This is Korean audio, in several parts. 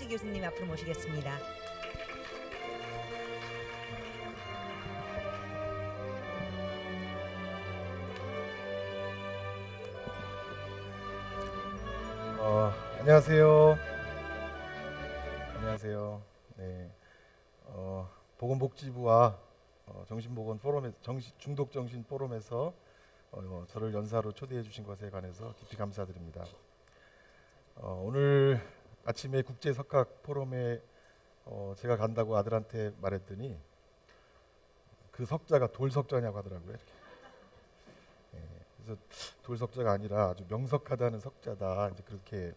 김익수 교수님 앞으로 모시겠습니다. 어, 안녕하세요. 안녕하세요. 네, 어, 보건복지부와 어, 정신보건 포럼에 정신, 중독 정신 포럼에서 어, 저를 연사로 초대해 주신 것에 관해서 깊이 감사드립니다. 어, 오늘 아침에 국제 석학 포럼에 어, 제가 간다고 아들한테 말했더니 그 석자가 돌석자냐고 하더라고요. 예, 그래서 돌석자가 아니라 아주 명석하다는 석자다 이제 그렇게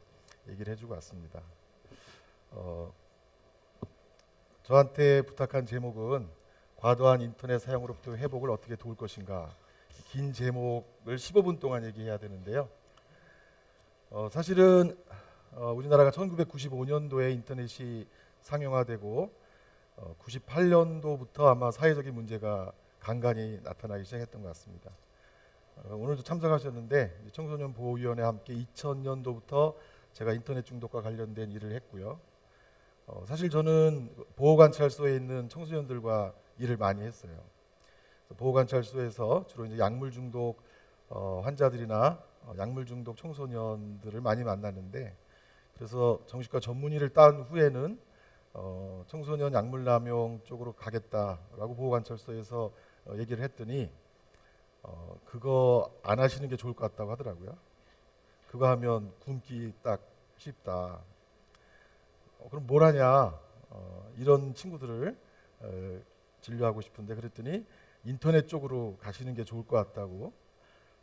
얘기를 해주고 왔습니다. 어, 저한테 부탁한 제목은 과도한 인터넷 사용으로부터 회복을 어떻게 도울 것인가 긴 제목을 15분 동안 얘기해야 되는데요. 어, 사실은 어, 우리나라가 1995년도에 인터넷이 상용화되고 어, 98년도부터 아마 사회적인 문제가 간간히 나타나기 시작했던 것 같습니다. 어, 오늘도 참석하셨는데 이 청소년 보호위원회 함께 2000년도부터 제가 인터넷 중독과 관련된 일을 했고요. 어, 사실 저는 보호관찰소에 있는 청소년들과 일을 많이 했어요. 보호관찰소에서 주로 이제 약물 중독 어, 환자들이나 어, 약물 중독 청소년들을 많이 만났는데 그래서 정신과 전문의를 딴 후에는 어, 청소년 약물 남용 쪽으로 가겠다라고 보호관찰소에서 어, 얘기를 했더니 어, 그거 안 하시는 게 좋을 것 같다고 하더라고요. 그거 하면 굶기 딱 쉽다. 어, 그럼 뭘 하냐? 어, 이런 친구들을 어, 진료하고 싶은데 그랬더니 인터넷 쪽으로 가시는 게 좋을 것 같다고.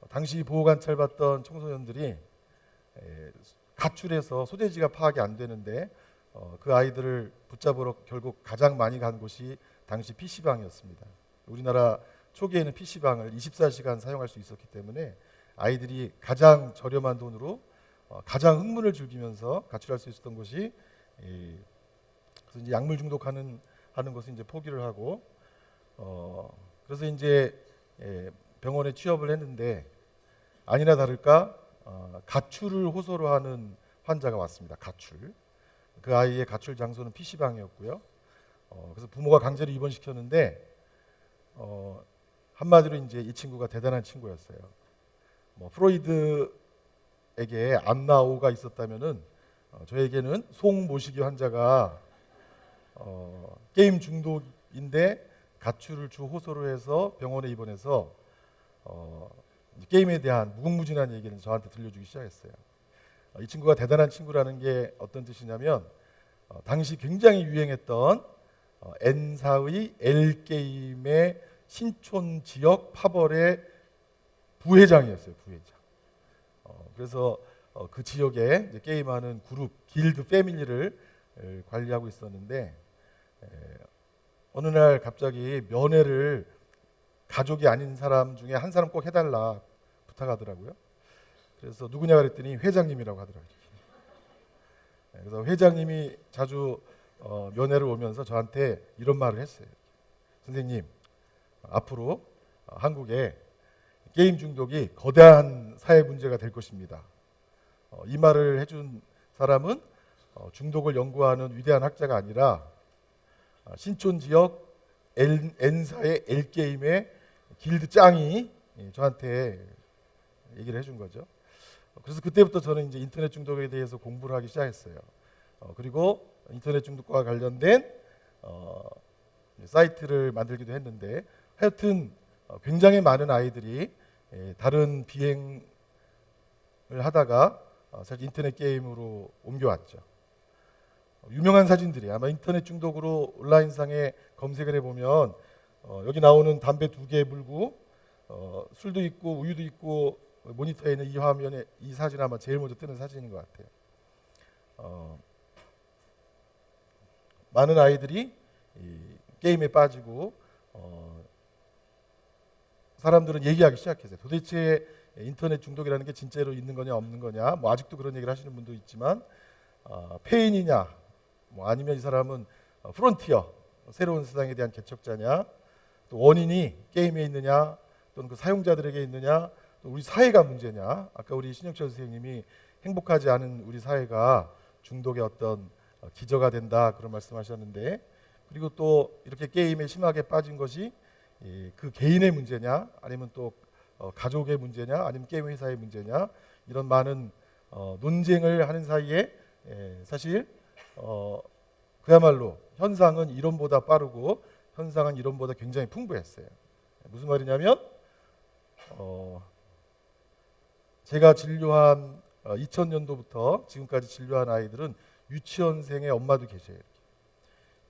어, 당시 보호 관찰 받던 청소년들이 에, 가출해서 소재지가 파악이 안 되는데 어, 그 아이들을 붙잡으러 결국 가장 많이 간 곳이 당시 PC방이었습니다. 우리나라 초기에는 PC방을 24시간 사용할 수 있었기 때문에 아이들이 가장 저렴한 돈으로 어, 가장 흥분을 즐기면서 가출할 수 있었던 곳이 이, 그래서 이제 약물 중독하는 하는 것을 이제 포기를 하고 어, 그래서 이제 예, 병원에 취업을 했는데 아니나 다를까 어, 가출을 호소로 하는 환자가 왔습니다. 가출. 그 아이의 가출 장소는 PC방이었고요. 어, 그래서 부모가 강제로 입원시켰는데 어, 한마디로 이제 이 친구가 대단한 친구였어요. 뭐 프로이드에게 안나오가 있었다면은 어, 저에게는 송모시기 환자가 어, 게임 중독인데 가출을 주 호소로 해서 병원에 입원해서 어, 게임에 대한 무궁무진한 얘기를 저한테 들려주기 시작했어요. 어, 이 친구가 대단한 친구라는 게 어떤 뜻이냐면 어, 당시 굉장히 유행했던 어, N사의 L 게임의 신촌 지역 파벌의 부회장이었어요. 부회장. 어, 그래서 어, 그 지역에 게임하는 그룹 길드 패밀리를 에, 관리하고 있었는데 에, 어느 날 갑자기 면회를 가족이 아닌 사람 중에 한 사람 꼭 해달라 부탁하더라고요. 그래서 누구냐 그랬더니 회장님이라고 하더라고요. 네, 그래서 회장님이 자주 어, 면회를 오면서 저한테 이런 말을 했어요. 선생님, 앞으로 어, 한국에 게임 중독이 거대한 사회 문제가 될 것입니다. 어, 이 말을 해준 사람은 어, 중독을 연구하는 위대한 학자가 아니라 어, 신촌 지역 N, N사의 L 게임의 길드 짱이 예, 저한테 얘기를 해준 거죠. 어, 그래서 그때부터 저는 이제 인터넷 중독에 대해서 공부를 하기 시작했어요. 어, 그리고 인터넷 중독과 관련된 어, 사이트를 만들기도 했는데 하여튼 어, 굉장히 많은 아이들이 예, 다른 비행을 하다가 어, 사실 인터넷 게임으로 옮겨왔죠. 어, 유명한 사진들이 아마 인터넷 중독으로 온라인상에 검색을 해보면 어, 여기 나오는 담배 두 개 물고 어, 술도 있고 우유도 있고 모니터에 있는 이 화면에 이 사진 아마 제일 먼저 뜨는 사진인 것 같아요. 어, 많은 아이들이 이 게임에 빠지고 어, 사람들은 얘기하기 시작했어요. 도대체 인터넷 중독이라는 게 진짜로 있는 거냐 없는 거냐. 뭐 아직도 그런 얘기를 하시는 분도 있지만 어, 페인이냐, 뭐 아니면 이 사람은 어, 프론티어 새로운 세상에 대한 개척자냐, 또 원인이 게임에 있느냐, 또는 그 사용자들에게 있느냐, 또 우리 사회가 문제냐. 아까 우리 신영철 선생님이 행복하지 않은 우리 사회가 중독의 어떤 어, 기저가 된다 그런 말씀하셨는데 그리고 또 이렇게 게임에 심하게 빠진 것이 이, 그 개인의 문제냐 아니면 또 어, 가족의 문제냐 아니면 게임 회사의 문제냐 이런 많은 어, 논쟁을 하는 사이에 예, 사실 어, 그야말로 현상은 이론보다 빠르고 현상은 이론보다 굉장히 풍부했어요. 무슨 말이냐면 어, 제가 진료한 어, 2000년도부터 지금까지 진료한 아이들은 유치원생의 엄마도 계셔요. 이렇게.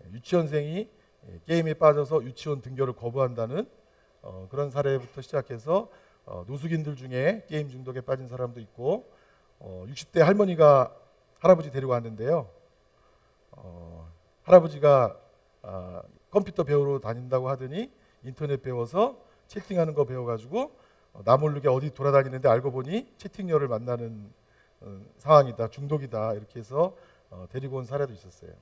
예, 유치원생이 예, 게임에 빠져서 유치원 등교를 거부한다는 어, 그런 사례부터 시작해서 어, 노숙인들 중에 게임 중독에 빠진 사람도 있고 어, 60대 할머니가 할아버지 데리고 왔는데요. 어, 할아버지가 아, 컴퓨터 배우러 다닌다고 하더니 인터넷 배워서 채팅하는 거 배워가지고 어, 나 모르게 어디 돌아다니는데 알고 보니 채팅녀를 만나는 어, 상황이다 중독이다 이렇게 해서 어, 데리고 온 사례도 있었어요.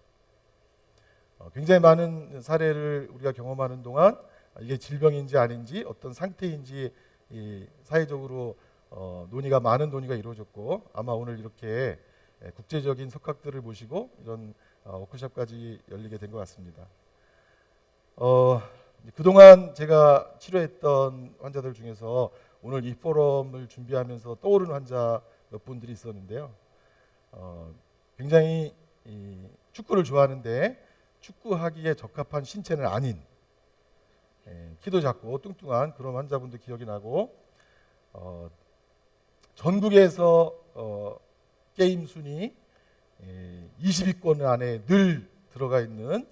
어, 굉장히 많은 사례를 우리가 경험하는 동안 이게 질병인지 아닌지 어떤 상태인지 이 사회적으로 어, 논의가 많은 논의가 이루어졌고 아마 오늘 이렇게 예, 국제적인 석학들을 모시고 이런 어, 워크숍까지 열리게 된 것 같습니다. 어, 그동안 제가 치료했던 환자들 중에서 오늘 이 포럼을 준비하면서 떠오르는 환자 몇 분들이 있었는데요. 어, 굉장히 이 축구를 좋아하는데 축구하기에 적합한 신체는 아닌 예, 키도 작고 뚱뚱한 그런 환자분도 기억이 나고 어, 전국에서 어, 게임 순위 예, 20위권 안에 늘 들어가 있는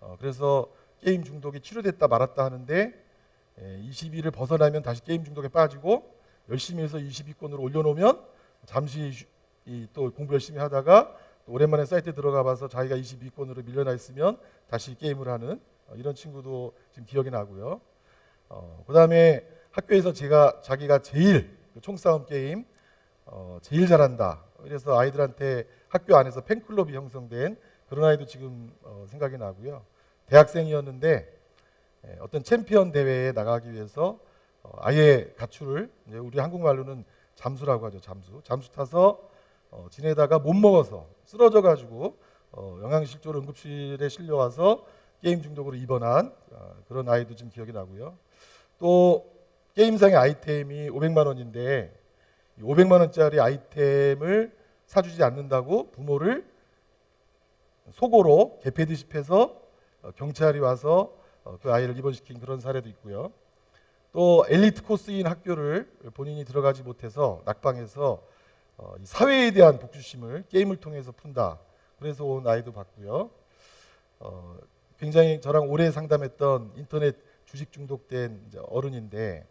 어, 그래서 게임 중독이 치료됐다 말았다 하는데 예, 20위를 벗어나면 다시 게임 중독에 빠지고 열심히 해서 20위권으로 올려놓으면 잠시 또 공부 열심히 하다가 또 오랜만에 사이트에 들어가 봐서 자기가 22권으로 밀려나 있으면 다시 게임을 하는 어, 이런 친구도 지금 기억이 나고요. 어, 그 다음에 학교에서 제가 자기가 제일 그 총싸움 게임 어, 제일 잘한다. 그래서 아이들한테 학교 안에서 팬클럽이 형성된 그런 아이도 지금 어, 생각이 나고요. 대학생이었는데 예, 어떤 챔피언 대회에 나가기 위해서 어, 아예 가출을 우리 한국말로는 잠수라고 하죠. 잠수. 잠수 타서 어, 지내다가 못 먹어서 쓰러져 가지고 어, 영양실조로 응급실에 실려와서 게임 중독으로 입원한 어, 그런 아이도 지금 기억이 나고요. 또 게임상의 아이템이 500만 원인데 이 500만 원짜리 아이템을 사주지 않는다고 부모를 속어로 개패드십해서 어, 경찰이 와서 어, 그 아이를 입원시킨 그런 사례도 있고요. 또 엘리트 코스인 학교를 본인이 들어가지 못해서 낙방해서 어, 이 사회에 대한 복수심을 게임을 통해서 푼다. 그래서 온 아이도 봤고요. 어, 굉장히 저랑 오래 상담했던 인터넷 주식 중독된 어른인데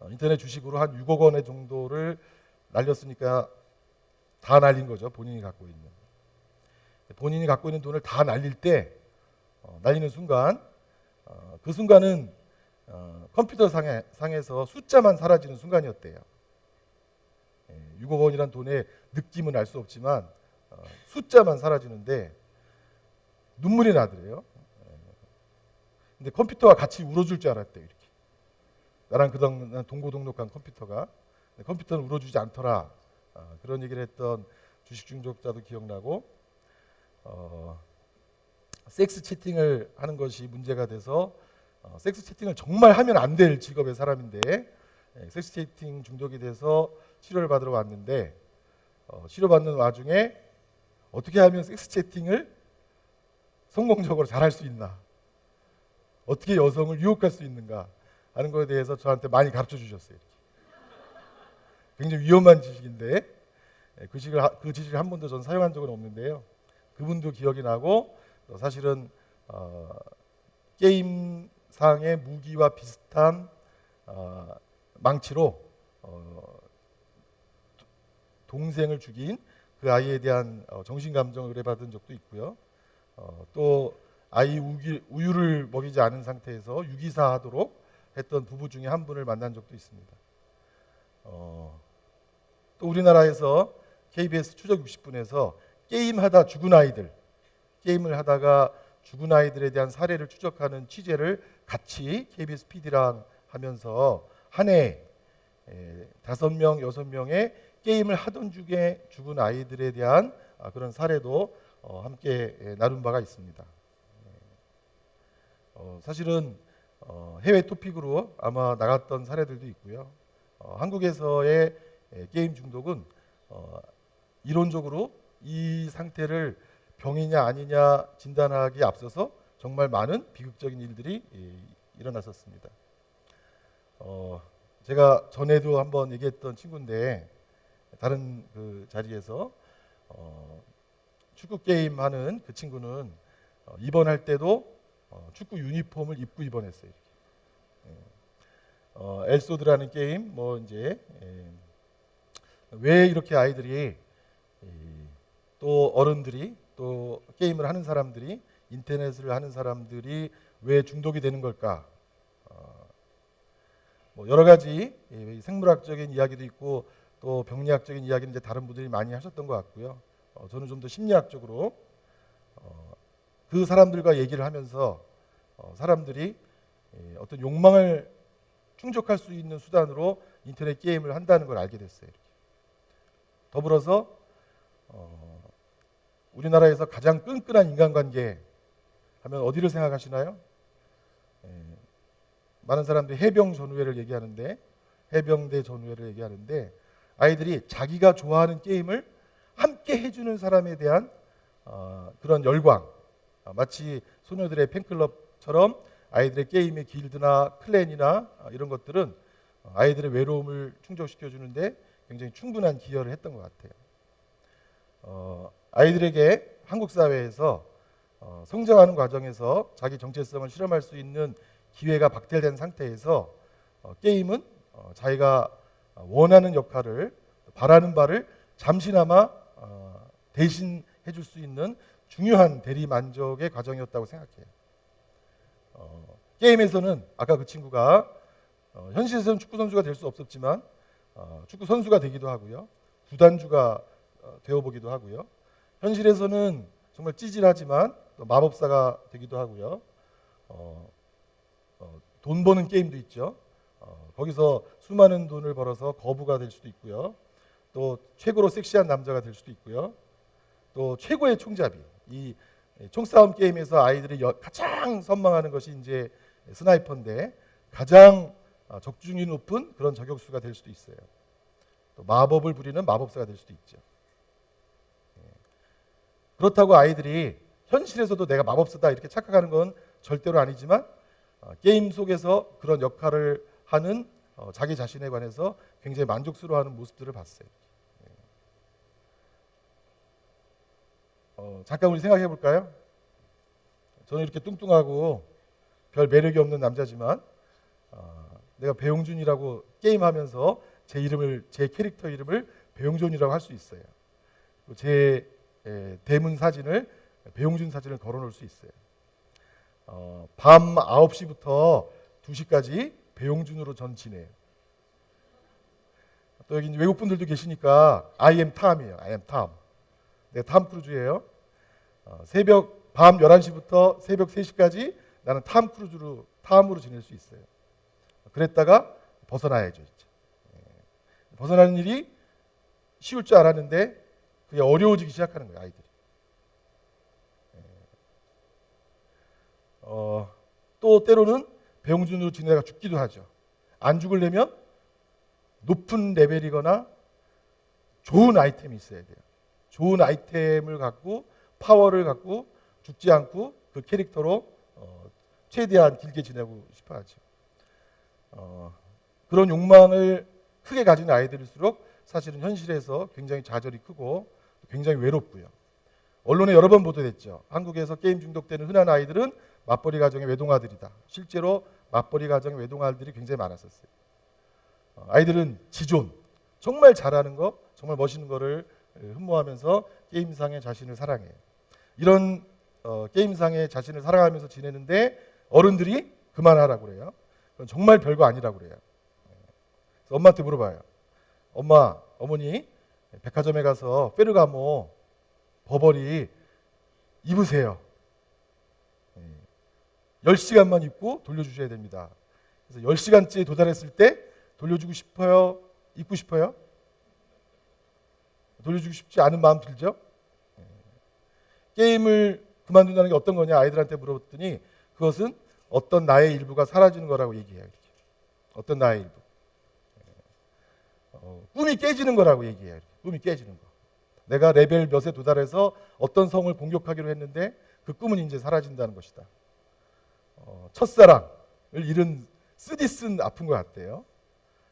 어, 인터넷 주식으로 한 6억 원의 정도를 날렸으니까 다 날린 거죠. 본인이 갖고 있는. 본인이 갖고 있는 돈을 다 날릴 때 어, 날리는 순간 어, 그 순간은 어, 컴퓨터 상에, 상에서 숫자만 사라지는 순간이었대요. 예, 6억 원이란 돈의 느낌은 알 수 없지만 어, 숫자만 사라지는데 눈물이 나더래요. 예. 근데 컴퓨터와 같이 울어줄 줄 알았대요. 이렇게. 나랑 그동안 동고동록한 컴퓨터가 컴퓨터는 울어주지 않더라. 어, 그런 얘기를 했던 주식 중독자도 기억나고 어, 섹스 채팅을 하는 것이 문제가 돼서 어, 섹스 채팅을 정말 하면 안 될 직업의 사람인데 예, 섹스 채팅 중독이 돼서 치료를 받으러 왔는데 어, 치료받는 와중에 어떻게 하면 섹스 채팅을 성공적으로 잘할 수 있나 어떻게 여성을 유혹할 수 있는가 하는 것에 대해서 저한테 많이 가르쳐 주셨어요. 굉장히 위험한 지식인데 예, 그 지식을 하- 그 지식을 한 번도 전 사용한 적은 없는데요. 그분도 기억이 나고 또 사실은 어, 게임상의 무기와 비슷한 어, 망치로 어, 도- 동생을 죽인 그 아이에 대한 어, 정신 감정 의뢰받은 적도 있고요. 어, 또 아이 우기, 우유를 먹이지 않은 상태에서 유기사하도록 했던 부부 중에 한 분을 만난 적도 있습니다. 어, 또 우리나라에서 KBS 추적 60분에서 게임하다 죽은 아이들, 게임을 하다가 죽은 아이들에 대한 사례를 추적하는 취재를 같이 KBS PD랑 하면서 한 에, 다섯 명, 여섯 명의 게임을 하던 중에 죽은 아이들에 대한 아, 그런 사례도 어, 함께 예, 나눈 바가 있습니다. 어, 사실은 어, 해외 토픽으로 아마 나갔던 사례들도 있고요. 어, 한국에서의 예, 게임 중독은 어, 이론적으로 이 상태를 병이냐 아니냐 진단하기에 앞서서 정말 많은 비극적인 일들이 예, 일어났었습니다. 어, 제가 전에도 한번 얘기했던 친구인데 다른 그 자리에서 어, 축구 게임 하는 그 친구는 어, 입원할 때도 어, 축구 유니폼을 입고 입원했어요. 예. 어, 엘소드라는 게임 뭐 이제 예. 왜 이렇게 아이들이 이, 또 어른들이 또 게임을 하는 사람들이 인터넷을 하는 사람들이 왜 중독이 되는 걸까? 어, 뭐 여러 가지 이 생물학적인 이야기도 있고 또 병리학적인 이야기는 이제 다른 분들이 많이 하셨던 것 같고요. 어, 저는 좀 더 심리학적으로 어, 그 사람들과 얘기를 하면서 어, 사람들이 예, 어떤 욕망을 충족할 수 있는 수단으로 인터넷 게임을 한다는 걸 알게 됐어요. 더불어서 어, 우리나라에서 가장 끈끈한 인간관계 하면 어디를 생각하시나요? 예, 많은 사람들이 해병 전우회를 얘기하는데 해병대 전우회를 얘기하는데 아이들이 자기가 좋아하는 게임을 함께 해주는 사람에 대한 어, 그런 열광 아, 마치 소녀들의 팬클럽처럼 아이들의 게임의 길드나 클랜이나 아, 이런 것들은 어, 아이들의 외로움을 충족시켜 주는데 굉장히 충분한 기여를 했던 것 같아요. 어, 아이들에게 한국 사회에서 어, 성장하는 과정에서 자기 정체성을 실험할 수 있는 기회가 박탈된 상태에서 어, 게임은 어, 자기가 원하는 역할을 바라는 바를 잠시나마 어, 대신 해줄 수 있는 중요한 대리 만족의 과정이었다고 생각해요. 어, 게임에서는 아까 그 친구가 어, 현실에서는 축구 선수가 될 수 없었지만 어, 축구 선수가 되기도 하고요, 구단주가 어, 되어보기도 하고요. 현실에서는 정말 찌질하지만 또 마법사가 되기도 하고요. 어, 어, 돈 버는 게임도 있죠. 어, 거기서 수많은 돈을 벌어서 거부가 될 수도 있고요. 또 최고로 섹시한 남자가 될 수도 있고요. 또 최고의 총잡이 이 총싸움 게임에서 아이들이 여- 가장 선망하는 것이 이제 스나이퍼인데 가장 어, 적중이 높은 그런 저격수가 될 수도 있어요. 또 마법을 부리는 마법사가 될 수도 있죠. 예. 그렇다고 아이들이 현실에서도 내가 마법사다 이렇게 착각하는 건 절대로 아니지만 어, 게임 속에서 그런 역할을 하는 어, 자기 자신에 관해서 굉장히 만족스러워하는 모습들을 봤어요. 예. 어, 잠깐 우리 생각해 볼까요? 저는 이렇게 뚱뚱하고 별 매력이 없는 남자지만 어, 내가 배용준이라고 게임하면서 제 이름을 제 캐릭터 이름을 배용준이라고 할 수 있어요. 에, 대문 사진을 배용준 사진을 걸어놓을 수 있어요. 어, 밤 9시부터 2시까지 배용준으로 전 지내요. 또 여기 외국 분들도 계시니까 I am Tom이에요. I am Tom. 내가 탐 크루즈예요. 어, 새벽 밤 11시부터 새벽 3시까지 나는 탐 크루즈로 탐으로 지낼 수 있어요. 그랬다가 벗어나야죠. 예. 벗어나는 일이 쉬울 줄 알았는데 그게 어려워지기 시작하는 거예요. 아이들이. 예. 어, 또 때로는 배용준으로 지내다가 죽기도 하죠. 안 죽으려면 높은 레벨이거나 좋은 아이템이 있어야 돼요. 좋은 아이템을 갖고 파워를 갖고 죽지 않고 그 캐릭터로 어, 최대한 길게 지내고 싶어 하죠. 어, 그런 욕망을 크게 가진 아이들일수록 사실은 현실에서 굉장히 좌절이 크고 굉장히 외롭고요. 언론에 여러 번 보도됐죠. 한국에서 게임 중독되는 흔한 아이들은 맞벌이 가정의 외동아들이다. 실제로 맞벌이 가정의 외동아들이 굉장히 많았었어요. 어, 아이들은 지존, 정말 잘하는 거, 정말 멋있는 거를 흠모하면서 게임상의 자신을 사랑해요. 이런 어, 게임상의 자신을 사랑하면서 지내는데 어른들이 그만하라고 그래요. 정말 별거 아니라고 그래요. 그래서 엄마한테 물어봐요. 엄마, 어머니, 백화점에 가서 페르가모 버버리 입으세요. 10시간만 입고 돌려주셔야 됩니다. 그래서 10시간째 도달했을 때 돌려주고 싶어요? 입고 싶어요? 돌려주고 싶지 않은 마음 들죠? 게임을 그만둔다는 게 어떤 거냐 아이들한테 물어봤더니 그것은 어떤 나의 일부가 사라지는 거라고 얘기해요. 어떤 나의 일부. 어, 꿈이 깨지는 거라고 얘기해요. 꿈이 깨지는 거. 내가 레벨 몇에 도달해서 어떤 성을 공격하기로 했는데 그 꿈은 이제 사라진다는 것이다. 어, 첫사랑을 잃은 쓰디쓴 아픈 것 같대요.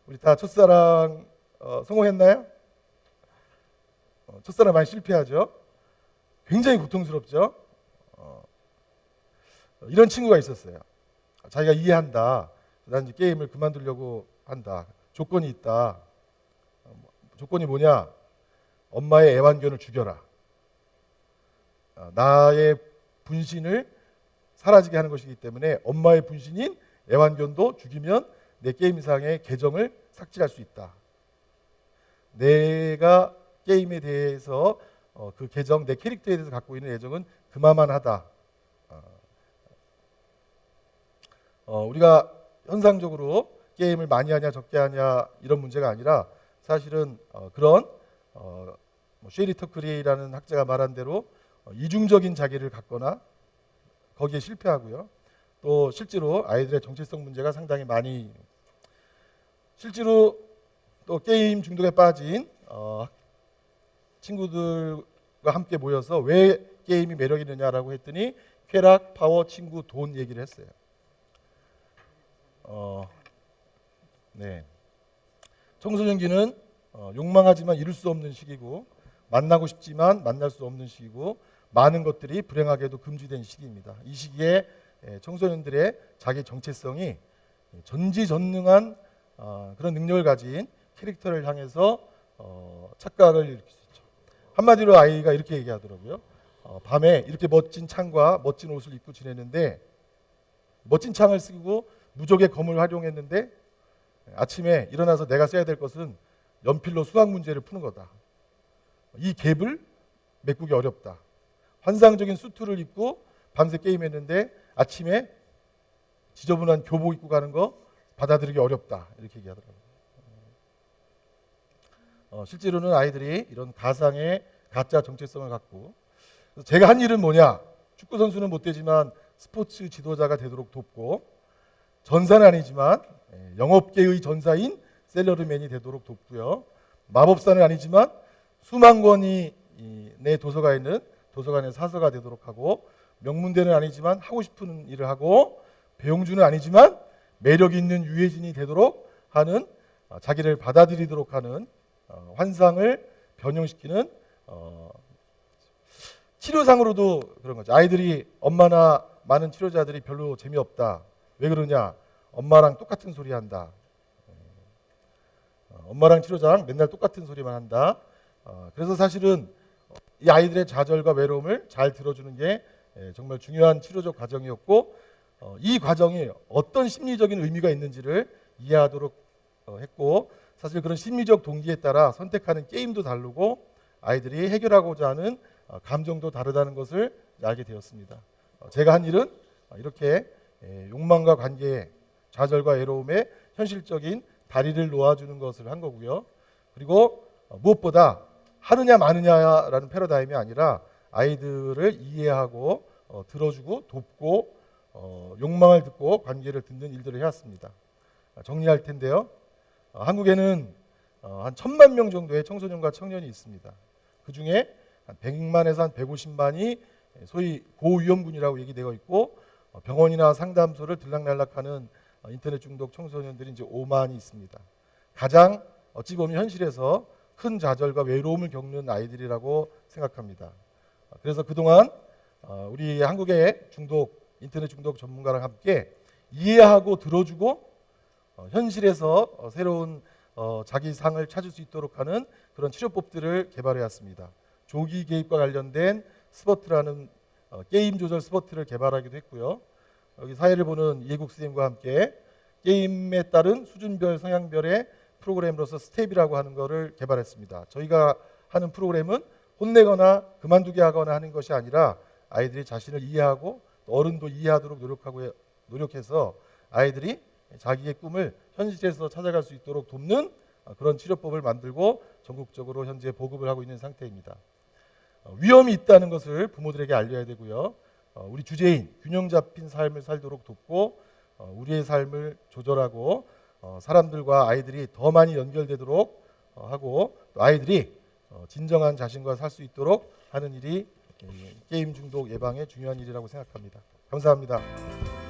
우리 다 첫사랑 어, 성공했나요? 어, 첫사랑 많이 실패하죠. 굉장히 고통스럽죠. 어, 이런 친구가 있었어요. 자기가 이해한다. 난 이제 게임을 그만두려고 한다. 조건이 있다. 어, 뭐, 조건이 뭐냐? 엄마의 애완견을 죽여라. 어, 나의 분신을 사라지게 하는 것이기 때문에 엄마의 분신인 애완견도 죽이면 내 게임상의 계정을 삭제할 수 있다. 내가 게임에 대해서 어, 그 계정, 내 캐릭터에 대해서 갖고 있는 애정은 그만만하다. 어, 우리가 현상적으로 게임을 많이 하냐 적게 하냐 이런 문제가 아니라 사실은 어, 그런 어, 뭐 쉐리 터 크리라는 학자가 말한 대로 어, 이중적인 자기를 갖거나 거기에 실패하고요. 또 실제로 아이들의 정체성 문제가 상당히 많이 실제로 또 게임 중독에 빠진 어, 친구들과 함께 모여서 왜 게임이 매력 있느냐라고 했더니 쾌락, 파워, 친구, 돈 얘기를 했어요. 어, 네. 청소년기는 어, 욕망하지만 이룰 수 없는 시기고 만나고 싶지만 만날 수 없는 시기고 많은 것들이 불행하게도 금지된 시기입니다. 이 시기에 예, 청소년들의 자기 정체성이 전지전능한 어, 그런 능력을 가진 캐릭터를 향해서 어, 착각을 일으킬 수 있죠. 한마디로 아이가 이렇게 얘기하더라고요. 어, 밤에 이렇게 멋진 창과 멋진 옷을 입고 지내는데 멋진 창을 쓰고 무적의 검을 활용했는데 아침에 일어나서 내가 써야 될 것은 연필로 수학 문제를 푸는 거다. 이 갭을 메꾸기 어렵다. 환상적인 수트를 입고 밤새 게임했는데 아침에 지저분한 교복 입고 가는 거 받아들이기 어렵다. 이렇게 얘기하더라고요. 어, 실제로는 아이들이 이런 가상의 가짜 정체성을 갖고 제가 한 일은 뭐냐? 축구 선수는 못 되지만 스포츠 지도자가 되도록 돕고 전사는 아니지만 예, 영업계의 전사인 셀러리맨이 되도록 돕고요. 마법사는 아니지만 수만 권이 이, 내 도서가 있는 도서관의 사서가 되도록 하고 명문대는 아니지만 하고 싶은 일을 하고 배용주는 아니지만 매력 있는 유해진이 되도록 하는 어, 자기를 받아들이도록 하는 어, 환상을 변형시키는 어, 치료상으로도 그런 거죠. 아이들이 엄마나 많은 치료자들이 별로 재미없다. 왜 그러냐? 엄마랑 똑같은 소리 한다. 어, 엄마랑 치료자랑 맨날 똑같은 소리만 한다. 어, 그래서 사실은 이 아이들의 좌절과 외로움을 잘 들어주는 게 예, 정말 중요한 치료적 과정이었고 어, 이 과정이 어떤 심리적인 의미가 있는지를 이해하도록 어, 했고 사실 그런 심리적 동기에 따라 선택하는 게임도 다르고 아이들이 해결하고자 하는 어, 감정도 다르다는 것을 알게 되었습니다. 어, 제가 한 일은 어, 이렇게 예, 욕망과 관계, 좌절과 외로움에 현실적인 다리를 놓아주는 것을 한 거고요. 그리고 어, 무엇보다 하느냐 마느냐라는 패러다임이 아니라 아이들을 이해하고 어, 들어주고 돕고 어, 욕망을 듣고 관계를 듣는 일들을 해왔습니다. 아, 정리할 텐데요. 어, 한국에는 어, 한 천만 명 정도의 청소년과 청년이 있습니다. 그 중에 한 100만에서 한 150만이 소위 고위험군이라고 얘기되어 있고 어, 병원이나 상담소를 들락날락하는 어, 인터넷 중독 청소년들이 이제 5만이 있습니다. 가장 어찌 보면 현실에서 큰 좌절과 외로움을 겪는 아이들이라고 생각합니다. 어, 그래서 그동안 어, 우리 한국의 중독 인터넷 중독 전문가랑 함께 이해하고 들어주고 어, 현실에서 어, 새로운 어, 자기 상을 찾을 수 있도록 하는 그런 치료법들을 개발해 왔습니다. 조기 개입과 관련된 스포트라는 어, 게임 조절 스포트를 개발하기도 했고요. 여기 사회를 보는 이해국 선생님과 함께 게임에 따른 수준별 성향별의 프로그램으로서 스텝이라고 하는 것을 개발했습니다. 저희가 하는 프로그램은 혼내거나 그만두게 하거나 하는 것이 아니라 아이들이 자신을 이해하고 또 어른도 이해하도록 노력하고 노력해서 아이들이 자기의 꿈을 현실에서 찾아갈 수 있도록 돕는 그런 치료법을 만들고 전국적으로 현재 보급을 하고 있는 상태입니다. 어, 위험이 있다는 것을 부모들에게 알려야 되고요. 어, 우리 주제인 균형 잡힌 삶을 살도록 돕고 어, 우리의 삶을 조절하고 어, 사람들과 아이들이 더 많이 연결되도록 어, 하고 또 아이들이 어, 진정한 자신과 살 수 있도록 하는 일이 예, 게임 중독 예방에 중요한 일이라고 생각합니다. 감사합니다.